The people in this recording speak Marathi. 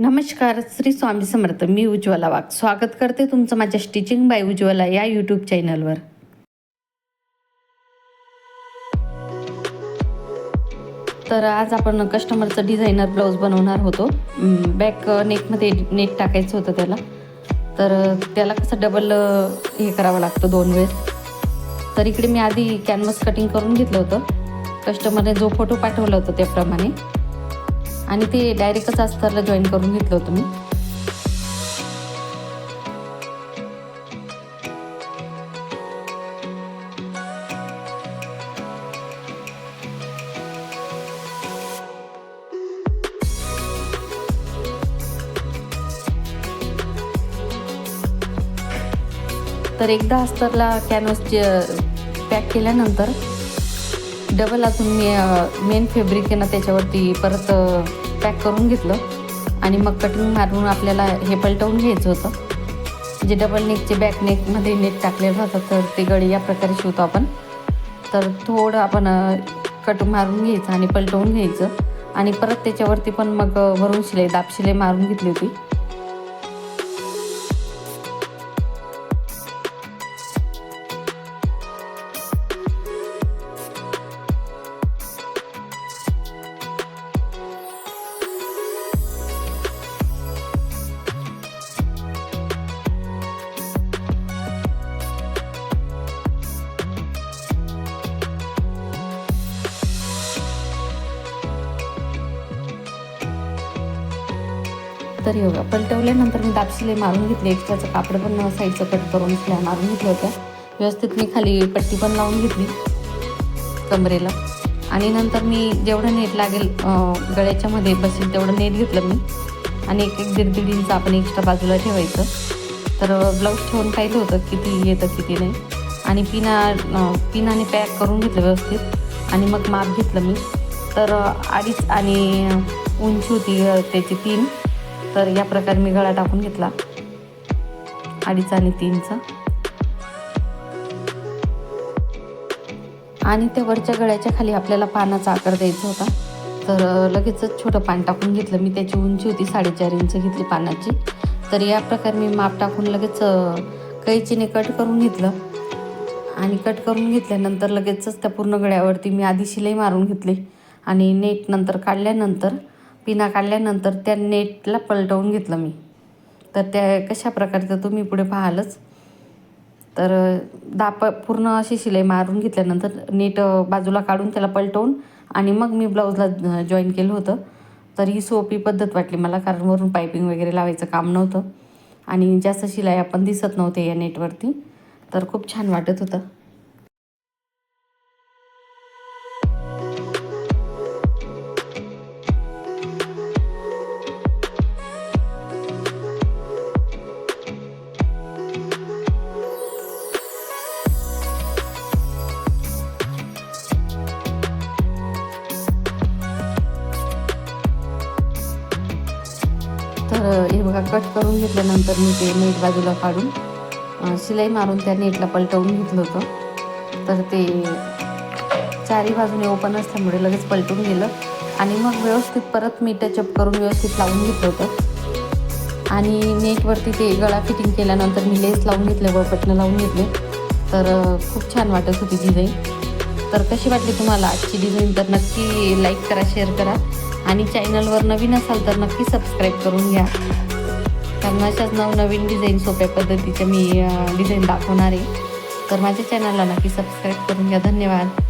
नमस्कार श्री स्वामी समर्थ मी उज्ज्वला वाघ. स्वागत करते तुमचं माझ्या स्टिचिंग बाय उज्ज्वला या यूट्यूब चॅनलवर तर आज आपण कस्टमरचं डिझायनर ब्लाऊज बनवणार होतो. बॅक नेकमध्ये नेट टाकायचं होतं त्याला. तर त्याला कसं डबल हे करावं लागतं दोन वेळेस तर इकडे मी आधी कॅनव्हस कटिंग करून घेतलं होतं. कस्टमरने जो फोटो पाठवला होता त्याप्रमाणे. आणि ते डायरेक्टच अस्तरला जॉईन करून घेतलं होतं मी. तर एकदा अस्तरला कॅनव्हस पॅक केल्यानंतर डबल अजून मी मेन फॅब्रिक आहे ना त्याच्यावरती परत पॅक करून घेतलं. आणि मग कटिंग मारून आपल्याला हे पलटवून घ्यायचं होतं. जे डबल नेकचे बॅक नेकमध्ये नेक टाकलेलं होतं तर ते गळी या प्रकारे शिवतो आपण. तर थोडं आपण कट मारून घ्यायचं आणि पलटवून घ्यायचं. आणि परत त्याच्यावरती पण मग वरून शिलाई दाब शिलाई मारून घेतली होती. तर योगा पलटवल्यानंतर मी दापशिले मारून घेतले. एक्स्ट्राचं कापड पण साईडचं कट करून शिलाई मारून घेतल्या होत्या. व्यवस्थित मी खाली पट्टी पण लावून घेतली कमरेला. आणि नंतर मी जेवढं नेट लागेल गळ्याच्या मध्ये बसेल तेवढं नेट घेतलं मी. आणि एक एक दीड दीड इंच आपण एक्स्ट्रा बाजूला ठेवायचं. तर ब्लाऊज ठेवून पाहिलं होतं किती येतं किती नाही. आणि पिना पिनाने पॅक करून घेतलं व्यवस्थित. आणि मग माप घेतलं मी. तर अडीच आणि उंची होती त्याची तीन तर या प्रकारे मी गळा टाकून घेतला. अडीच आणि तीनचा. आणि त्या वरच्या गळ्याच्या खाली आपल्याला पानाचा आकार द्यायचा होता. तर लगेचच छोटं पान टाकून घेतलं. मी त्याची उंची होती साडेचार इंच घेतली पानाची. तर या प्रकारे मी माप टाकून लगेच कैचीने कट करून घेतलं. आणि कट करून घेतल्यानंतर लगेचच त्या पूर्ण गळ्यावरती मी आधी शिलाई मारून घेतली. आणि नेट नंतर काढल्यानंतर पिना काढल्यानंतर त्या नेटला पलटवून घेतलं मी. तर त्या कशा प्रकारचं तुम्ही पुढे पाहालच. तर दाप पूर्ण अशी शिलाई मारून घेतल्यानंतर नेट बाजूला काढून त्याला पलटवून आणि मग मी ब्लाऊजला जॉईन केलं होतं. तर ही सोपी पद्धत वाटली मला कारण वरून पायपिंग वगैरे लावायचं काम नव्हतं. आणि जास्त शिलाई आपण दिसत नव्हते या नेटवरती. तर खूप छान वाटत होतं. हे बघा कट करून घेतल्यानंतर मी ते नेट बाजूला काढून शिलाई मारून त्या नेटला पलटवून घेतलं होतं. तर ते चारी बाजूने ओपन असल्यामुळे लगेच पलटून गेलं. आणि मग व्यवस्थित परत मी टचअप करून व्यवस्थित लावून घेतलं होतं. आणि नेटवरती ते गळा फिटिंग केल्यानंतर मी लेस लावून घेतले व लावून घेतले. तर खूप छान वाटत होती डिझाईन तर कशी वाटली तुम्हाला आजची डिझाईन तर नक्की लाईक करा शेअर करा. आणि चॅनलवर नवीन असाल तर नक्की सबस्क्राईब करून घ्या. कारण अशाच नवनवीन डिझाईन सोप्या पद्धतीच्या मी डिझाईन दाखवणार आहे. तर माझ्या चॅनलला नक्की सबस्क्राईब करून घ्या. धन्यवाद.